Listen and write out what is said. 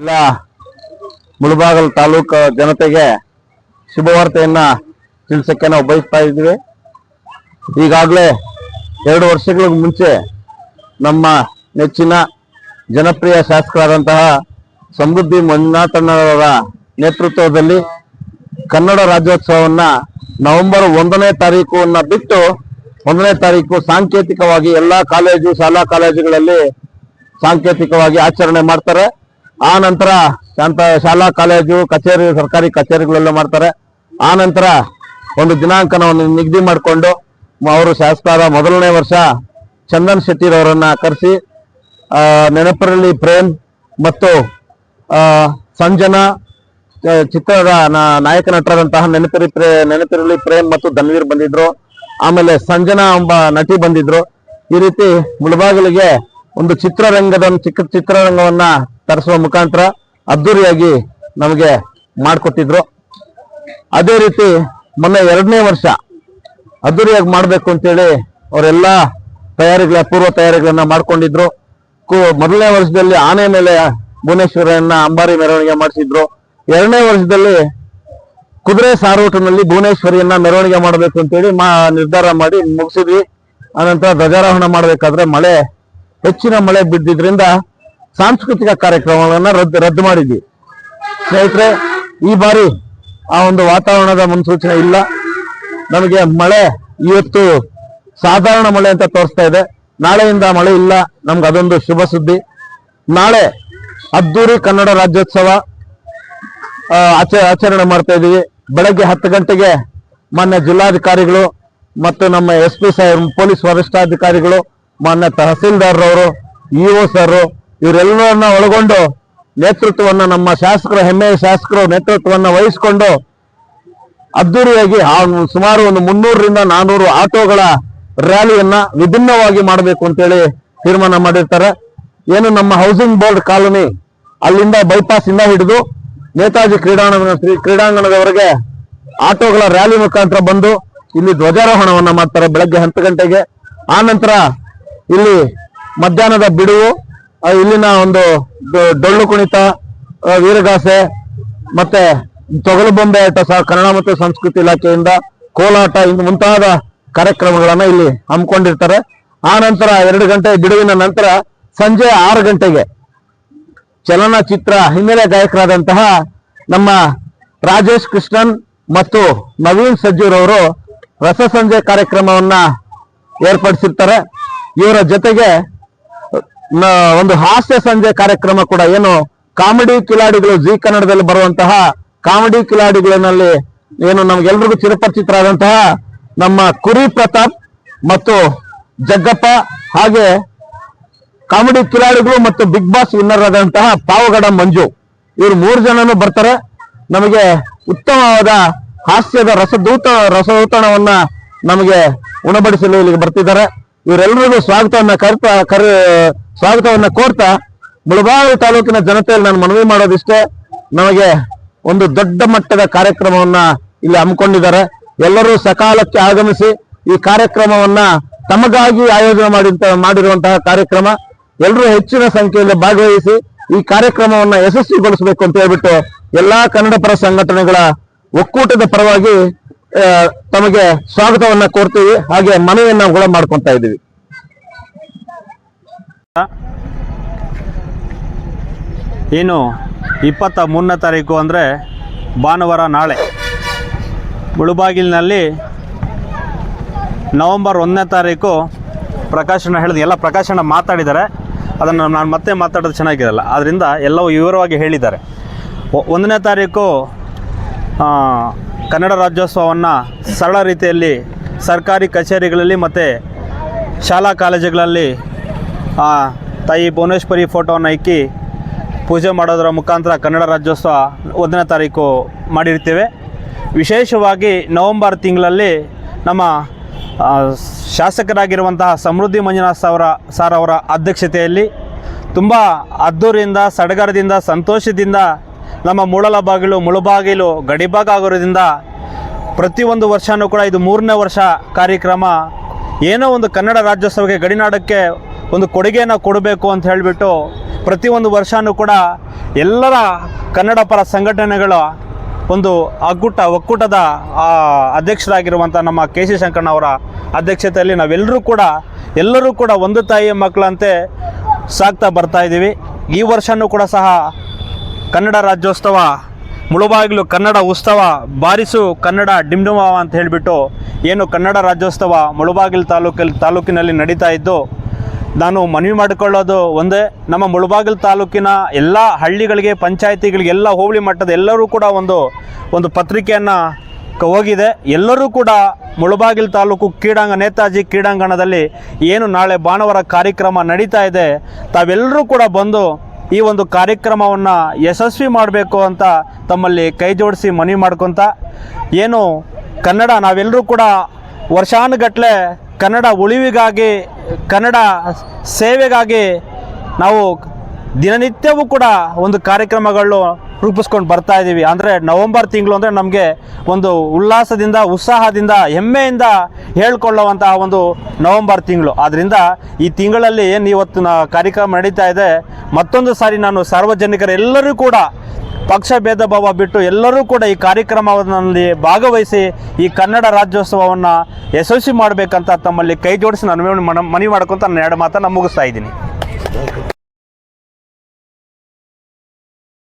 ಎಲ್ಲ ಮುಳಬಾಗಲ್ ತಾಲೂಕು ಜನತೆಗೆ ಶುಭವಾರ್ತೆಯನ್ನ ತಿಳಿಸಕ್ಕೆ ನಾವು ಬಯಸ್ತಾ ಇದ್ದೀವಿ. ಈಗಾಗಲೇ ಎರಡು ವರ್ಷಗಳ ಮುಂಚೆ ನಮ್ಮ ನೆಚ್ಚಿನ ಜನಪ್ರಿಯ ಶಾಸಕರಾದಂತಹ ಸಮೃದ್ಧಿ ಮಂಜುನಾಥಣ್ಣವರ ನೇತೃತ್ವದಲ್ಲಿ ಕನ್ನಡ ರಾಜ್ಯೋತ್ಸವವನ್ನ ನವೆಂಬರ್ ಒಂದನೇ ತಾರೀಕುವನ್ನ ಬಿಟ್ಟು ಒಂದನೇ ತಾರೀಕು ಸಾಂಕೇತಿಕವಾಗಿ ಎಲ್ಲಾ ಕಾಲೇಜು, ಶಾಲಾ ಕಾಲೇಜುಗಳಲ್ಲಿ ಸಾಂಕೇತಿಕವಾಗಿ ಆಚರಣೆ ಮಾಡ್ತಾರೆ. ಆ ನಂತರ ಶಾಲಾ ಕಾಲೇಜು, ಕಚೇರಿ, ಸರ್ಕಾರಿ ಕಚೇರಿಗಳೆಲ್ಲ ಮಾಡ್ತಾರೆ. ಆ ನಂತರ ಒಂದು ದಿನಾಂಕನವನ್ನು ನಿಗದಿ ಮಾಡಿಕೊಂಡು ಅವರು ಶಾಸಕರ ಮೊದಲನೇ ವರ್ಷ ಚಂದನ್ ಶೆಟ್ಟಿರವರನ್ನ ಕರೆಸಿ ನೆನಪರಲ್ಲಿ ಪ್ರೇಮ್ ಮತ್ತು ಸಂಜನಾ ಚಿತ್ರದ ನಾಯಕ ನಟರಾದಂತಹ ನೆನಪಿರಿ ಪ್ರೇ, ನೆನಪಿರಲಿ ಪ್ರೇಮ್ ಮತ್ತು ಧನ್ವೀರ್ ಬಂದಿದ್ರು. ಆಮೇಲೆ ಸಂಜನಾ ಎಂಬ ನಟಿ ಬಂದಿದ್ರು. ಈ ರೀತಿ ಮುಳಬಾಗಿಲಿಗೆ ಒಂದು ಚಿತ್ರರಂಗದ ಒಂದು ಚಿಕ್ಕ ಚಿತ್ರರಂಗವನ್ನ ತರಿಸುವ ಮುಖಾಂತರ ಅದ್ದೂರಿಯಾಗಿ ನಮಗೆ ಮಾಡಿಕೊಟ್ಟಿದ್ರು. ಅದೇ ರೀತಿ ಮೊನ್ನೆ ಎರಡನೇ ವರ್ಷ ಅದ್ದೂರಿಯಾಗಿ ಮಾಡಬೇಕು ಅಂತೇಳಿ ಅವರೆಲ್ಲ ತಯಾರಿಗಳ, ಪೂರ್ವ ತಯಾರಿಗಳನ್ನ ಮಾಡ್ಕೊಂಡಿದ್ರು. ಮೊದಲನೇ ವರ್ಷದಲ್ಲಿ ಆನೆ ಮೇಲೆ ಭುವನೇಶ್ವರನ್ನ ಅಂಬಾರಿ ಮೆರವಣಿಗೆ ಮಾಡಿಸಿದ್ರು. ಎರಡನೇ ವರ್ಷದಲ್ಲಿ ಕುದುರೆ ಸಾರೋಟನಲ್ಲಿ ಭುವನೇಶ್ವರಿಯನ್ನ ಮೆರವಣಿಗೆ ಮಾಡಬೇಕು ಅಂತೇಳಿ ಮಾ ನಿರ್ಧಾರ ಮಾಡಿ ಮುಗಿಸಿದ್ವಿ. ಆನಂತರ ಧ್ವಜಾರೋಹಣ ಮಾಡಬೇಕಾದ್ರೆ ಮಳೆ, ಹೆಚ್ಚಿನ ಮಳೆ ಬಿದ್ದಿದ್ರಿಂದ ಸಾಂಸ್ಕೃತಿಕ ಕಾರ್ಯಕ್ರಮಗಳನ್ನ ರದ್ದು ರದ್ದು ಮಾಡಿದ್ವಿ. ಸ್ನೇಹಿತರೆ, ಈ ಬಾರಿ ಆ ಒಂದು ವಾತಾವರಣದ ಮುನ್ಸೂಚನೆ ಇಲ್ಲ. ನಮಗೆ ಮಳೆ ಇವತ್ತು ಸಾಧಾರಣ ಮಳೆ ಅಂತ ತೋರಿಸ್ತಾ ಇದೆ. ನಾಳೆಯಿಂದ ಮಳೆ ಇಲ್ಲ. ನಮ್ಗೆ ಅದೊಂದು ಶುಭ ಸುದ್ದಿ. ನಾಳೆ ಅದ್ದೂರಿ ಕನ್ನಡ ರಾಜ್ಯೋತ್ಸವ ಆಚ, ಆಚರಣೆ ಮಾಡ್ತಾ ಇದೀವಿ. ಬೆಳಗ್ಗೆ ಹತ್ತು ಗಂಟೆಗೆ ಮಾನ್ಯ ಜಿಲ್ಲಾಧಿಕಾರಿಗಳು ಮತ್ತು ನಮ್ಮ ಎಸ್ ಪಿ ಸಾಹೇಬ್, ಪೊಲೀಸ್ ವರಿಷ್ಠಾಧಿಕಾರಿಗಳು, ಮಾನ್ಯ ತಹಸೀಲ್ದಾರ್ ಇ ಒ ಸರ್, ಇವರೆಲ್ಲರನ್ನ ಒಳಗೊಂಡು ನೇತೃತ್ವವನ್ನು ನಮ್ಮ ಶಾಸಕರು, ಹೆಮ್ಮೆಯ ಶಾಸಕರು ನೇತೃತ್ವವನ್ನು ವಹಿಸಿಕೊಂಡು ಅದ್ದೂರಿಯಾಗಿ ಸುಮಾರು ಒಂದು ಮುನ್ನೂರರಿಂದ ನಾನೂರು ಆಟೋಗಳ ರ್ಯಾಲಿಯನ್ನ ವಿಭಿನ್ನವಾಗಿ ಮಾಡಬೇಕು ಅಂತೇಳಿ ತೀರ್ಮಾನ ಮಾಡಿರ್ತಾರೆ. ಏನು ನಮ್ಮ ಹೌಸಿಂಗ್ ಬೋರ್ಡ್ ಕಾಲೋನಿ ಅಲ್ಲಿಂದ ಬೈಪಾಸ್ ಇಂದ ಹಿಡಿದು ನೇತಾಜಿ ಕ್ರೀಡಾಂಗಣ ಕ್ರೀಡಾಂಗಣದವರೆಗೆ ಆಟೋಗಳ ರ್ಯಾಲಿ ಮುಖಾಂತರ ಬಂದು ಇಲ್ಲಿ ಧ್ವಜಾರೋಹಣವನ್ನ ಮಾಡ್ತಾರೆ ಬೆಳಗ್ಗೆ ಹತ್ತು ಗಂಟೆಗೆ. ಆ ನಂತರ ಇಲ್ಲಿ ಮಧ್ಯಾಹ್ನದ ಬಿಡುವು ಇಲ್ಲಿನ ಒಂದು ಡೊಳ್ಳು ಕುಣಿತ ವೀರಗಾಸೆ ಮತ್ತೆ ತೊಗಲು ಬೊಂಬೆ ಆಟ ಸಹ ಕನ್ನಡ ಮತ್ತು ಸಂಸ್ಕೃತಿ ಇಲಾಖೆಯಿಂದ ಕೋಲಾಟ ಇನ್ನು ಮುಂತಾದ ಕಾರ್ಯಕ್ರಮಗಳನ್ನ ಇಲ್ಲಿ ಹಮ್ಮಿಕೊಂಡಿರ್ತಾರೆ. ಆ ನಂತರ ಎರಡು ಗಂಟೆ ಬಿಡುವಿನ ನಂತರ ಸಂಜೆ ಆರು ಗಂಟೆಗೆ ಚಲನಚಿತ್ರ ಹಿನ್ನೆಲೆ ಗಾಯಕರಾದಂತಹ ನಮ್ಮ ರಾಜೇಶ್ ಕೃಷ್ಣನ್ ಮತ್ತು ನವೀನ್ ಸಜ್ಜನರವರು ರಸ ಸಂಜೆ ಕಾರ್ಯಕ್ರಮವನ್ನ ಏರ್ಪಡಿಸಿರ್ತಾರೆ. ಇವರ ಜೊತೆಗೆ ಒಂದು ಹಾಸ್ಯ ಸಂಜೆ ಕಾರ್ಯಕ್ರಮ ಕೂಡ ಏನು ಕಾಮಿಡಿ ಕಿಲಾಡಿಗಳು ಜಿ ಕನ್ನಡದಲ್ಲಿ ಬರುವಂತಹ ಕಾಮಿಡಿ ಕಿಲಾಡಿಗಳಲ್ಲಿ ಏನು ನಮ್ಗೆಲ್ರಿಗೂ ಚಿರಪರಿಚಿತರಾದಂತಹ ನಮ್ಮ ಕುರಿ ಪ್ರತಾಪ್ ಮತ್ತು ಜಗ್ಗಪ್ಪ ಹಾಗೆ ಕಾಮಿಡಿ ಕಿಲಾಡಿಗಳು ಮತ್ತು ಬಿಗ್ ಬಾಸ್ ವಿನ್ನರ್ ಆದಂತಹ ಪಾವಗಡ ಮಂಜು. ಇವರು ಮೂರು ಜನನು ಬರ್ತಾರೆ. ನಮಗೆ ಉತ್ತಮವಾದ ಹಾಸ್ಯದ ರಸದೂತ, ರಸದೂತಣವನ್ನ ನಮಗೆ ಉಣಬಡಿಸಲು ಇಲ್ಲಿಗೆ ಬರ್ತಿದ್ದಾರೆ. ಇವರೆಲ್ಲರಿಗೂ ಸ್ವಾಗತವನ್ನ ಕರ್ತಾ, ಕರ್, ಸ್ವಾಗತವನ್ನ ಕೋರ್ತಾ, ಮುಳಬಾವಿ ತಾಲೂಕಿನ ಜನತೆಯಲ್ಲಿ ನಾನು ಮನವಿ ಮಾಡೋದಿಷ್ಟೇ. ನಮಗೆ ಒಂದು ದೊಡ್ಡ ಮಟ್ಟದ ಕಾರ್ಯಕ್ರಮವನ್ನ ಇಲ್ಲಿ ಹಮ್ಮಿಕೊಂಡಿದ್ದಾರೆ. ಎಲ್ಲರೂ ಸಕಾಲಕ್ಕೆ ಆಗಮಿಸಿ ಈ ಕಾರ್ಯಕ್ರಮವನ್ನ ತಮಗಾಗಿ ಆಯೋಜನೆ ಮಾಡಿ ಮಾಡಿರುವಂತಹ ಕಾರ್ಯಕ್ರಮ. ಎಲ್ಲರೂ ಹೆಚ್ಚಿನ ಸಂಖ್ಯೆಯಲ್ಲಿ ಭಾಗವಹಿಸಿ ಈ ಕಾರ್ಯಕ್ರಮವನ್ನ ಯಶಸ್ವಿಗೊಳಿಸಬೇಕು ಅಂತ ಹೇಳ್ಬಿಟ್ಟು ಎಲ್ಲಾ ಕನ್ನಡ ಪರ ಸಂಘಟನೆಗಳ ಒಕ್ಕೂಟದ ಪರವಾಗಿ ತಮಗೆ ಸ್ವಾಗತವನ್ನ ಕೋರ್ತೀವಿ. ಹಾಗೆ ಮನವಿಯನ್ನ ಕೂಡ ಮಾಡ್ಕೊಂತ ಇದ್ದೀವಿ. ಏನು ಇಪ್ಪತ್ತ ಮೂರನೇ ತಾರೀಕು ಅಂದರೆ ಭಾನುವಾರ ನಾಳೆ. ಮುಳುಬಾಗಿಲಿನಲ್ಲಿ ನವಂಬರ್ ಒಂದನೇ ತಾರೀಕು ಪ್ರಕಾಶನ, ಹೇಳಿದ ಎಲ್ಲ ಪ್ರಕಾಶನ ಮಾತಾಡಿದ್ದಾರೆ. ಅದನ್ನು ನಾನು ಮತ್ತೆ ಮಾತಾಡೋದು ಚೆನ್ನಾಗಿರಲ್ಲ. ಆದ್ದರಿಂದ ಎಲ್ಲವೂ ವಿವರವಾಗಿ ಹೇಳಿದ್ದಾರೆ. ಒಂದನೇ ತಾರೀಕು ಕನ್ನಡ ರಾಜ್ಯೋತ್ಸವವನ್ನು ಸರಳ ರೀತಿಯಲ್ಲಿ ಸರ್ಕಾರಿ ಕಚೇರಿಗಳಲ್ಲಿ ಮತ್ತು ಶಾಲಾ ಕಾಲೇಜುಗಳಲ್ಲಿ ತಾಯಿ ಭುವನೇಶ್ವರಿ ಫೋಟೋವನ್ನು ಇಕ್ಕಿ ಪೂಜೆ ಮಾಡೋದರ ಮುಖಾಂತರ ಕನ್ನಡ ರಾಜ್ಯೋತ್ಸವ ಒಂದನೇ ತಾರೀಕು ಮಾಡಿರ್ತೇವೆ. ವಿಶೇಷವಾಗಿ ನವಂಬರ್ ತಿಂಗಳಲ್ಲಿ ನಮ್ಮ ಶಾಸಕರಾಗಿರುವಂತಹ ಸಮೃದ್ಧಿ ಮಂಜುನಾಥ್ ಅವರ, ಸಾರ್ ಅವರ ಅಧ್ಯಕ್ಷತೆಯಲ್ಲಿ ತುಂಬ ಅದ್ದೂರಿಯಿಂದ, ಸಡಗರದಿಂದ, ಸಂತೋಷದಿಂದ, ನಮ್ಮ ಮೂಳಲ ಬಾಗಿಲು ಮುಳುಬಾಗಿಲು ಗಡಿಭಾಗ ಆಗೋದ್ರಿಂದ ಪ್ರತಿಯೊಂದು ವರ್ಷವೂ ಕೂಡ ಇದು ಮೂರನೇ ವರ್ಷ ಕಾರ್ಯಕ್ರಮ. ಏನೋ ಒಂದು ಕನ್ನಡ ರಾಜ್ಯೋತ್ಸವಕ್ಕೆ, ಗಡಿನಾಡಕ್ಕೆ ಒಂದು ಕೊಡುಗೆಯನ್ನು ಕೊಡಬೇಕು ಅಂತ ಹೇಳಿಬಿಟ್ಟು ಪ್ರತಿಯೊಂದು ವರ್ಷವೂ ಕೂಡ ಎಲ್ಲರ ಕನ್ನಡ ಪರ ಸಂಘಟನೆಗಳ ಒಂದು ಒಕ್ಕೂಟ ಒಕ್ಕೂಟದ ಅಧ್ಯಕ್ಷರಾಗಿರುವಂಥ ನಮ್ಮ ಕೆ ಸಿ ಶಂಕರಣ್ಣವರ ಅಧ್ಯಕ್ಷತೆಯಲ್ಲಿ ನಾವೆಲ್ಲರೂ ಕೂಡ, ಎಲ್ಲರೂ ಕೂಡ ಒಂದು ತಾಯಿಯ ಮಕ್ಕಳಂತೆ ಸಾಕ್ತಾ ಬರ್ತಾ ಇದ್ದೀವಿ. ಈ ವರ್ಷವೂ ಕೂಡ ಸಹ ಕನ್ನಡ ರಾಜ್ಯೋತ್ಸವ, ಮುಳುಬಾಗಿಲು ಕನ್ನಡ ಉತ್ಸವ, ಬಾರಿಸು ಕನ್ನಡ ಡಿಮ್ಡುಮ ಅಂತ ಹೇಳಿಬಿಟ್ಟು ಏನು ಕನ್ನಡ ರಾಜ್ಯೋತ್ಸವ ಮುಳುಬಾಗಿಲು ತಾಲೂಕಲ್ಲಿ ತಾಲೂಕಿನಲ್ಲಿ ನಡೀತಾ ಇದ್ದು ನಾನು ಮನವಿ ಮಾಡಿಕೊಳ್ಳೋದು ಒಂದೇ, ನಮ್ಮ ಮುಳಬಾಗಿಲು ತಾಲೂಕಿನ ಎಲ್ಲ ಹಳ್ಳಿಗಳಿಗೆ ಪಂಚಾಯತಿಗಳಿಗೆ ಎಲ್ಲ ಹೋಬಳಿ ಮಟ್ಟದ ಎಲ್ಲರೂ ಕೂಡ ಒಂದು ಒಂದು ಪತ್ರಿಕೆಯನ್ನು ಹೋಗಿದೆ. ಎಲ್ಲರೂ ಕೂಡ ಮುಳಬಾಗಿಲು ತಾಲೂಕು ಕ್ರೀಡಾಂಗ ನೇತಾಜಿ ಕ್ರೀಡಾಂಗಣದಲ್ಲಿ ಏನು ನಾಳೆ ಭಾನುವಾರ ಕಾರ್ಯಕ್ರಮ ನಡೀತಾ ಇದೆ, ತಾವೆಲ್ಲರೂ ಕೂಡ ಬಂದು ಈ ಒಂದು ಕಾರ್ಯಕ್ರಮವನ್ನು ಯಶಸ್ವಿ ಮಾಡಬೇಕು ಅಂತ ತಮ್ಮಲ್ಲಿ ಕೈ ಜೋಡಿಸಿ ಮನವಿ ಮಾಡ್ಕೊತ, ಏನು ಕನ್ನಡ ನಾವೆಲ್ಲರೂ ಕೂಡ ವರ್ಷಾನುಗಟ್ಟಲೆ ಕನ್ನಡ ಉಳಿವಿಗಾಗಿ, ಕನ್ನಡ ಸೇವೆಗಾಗಿ ನಾವು ದಿನನಿತ್ಯವೂ ಕೂಡ ಒಂದು ಕಾರ್ಯಕ್ರಮಗಳು ರೂಪಿಸ್ಕೊಂಡು ಬರ್ತಾ ಇದ್ದೀವಿ. ಅಂದರೆ ನವಂಬರ್ ತಿಂಗಳು ಅಂದರೆ ನಮಗೆ ಒಂದು ಉಲ್ಲಾಸದಿಂದ, ಉತ್ಸಾಹದಿಂದ, ಹೆಮ್ಮೆಯಿಂದ ಹೇಳ್ಕೊಳ್ಳುವಂತಹ ಒಂದು ನವಂಬರ್ ತಿಂಗಳು. ಆದ್ದರಿಂದ ಈ ತಿಂಗಳಲ್ಲಿ ಏನು ಇವತ್ತು ನಾ ಕಾರ್ಯಕ್ರಮ ನಡೀತಾ ಇದೆ, ಮತ್ತೊಂದು ಸಾರಿ ನಾನು ಸಾರ್ವಜನಿಕರೆಲ್ಲರೂ ಕೂಡ ಪಕ್ಷ ಭೇದ ಭಾವ ಬಿಟ್ಟು ಎಲ್ಲರೂ ಕೂಡ ಈ ಕಾರ್ಯಕ್ರಮದಲ್ಲಿ ಭಾಗವಹಿಸಿ ಈ ಕನ್ನಡ ರಾಜ್ಯೋತ್ಸವವನ್ನು ಯಶಸ್ವಿ ಮಾಡಬೇಕಂತ ತಮ್ಮಲ್ಲಿ ಕೈ ಜೋಡಿಸಿ ನಾನು ಮನವಿ ಮಾಡ್ಕೊತ ನನ್ನ ಎರಡು ಮಾತನ್ನು ಮುಗಿಸ್ತಾ ಇದ್ದೀನಿ.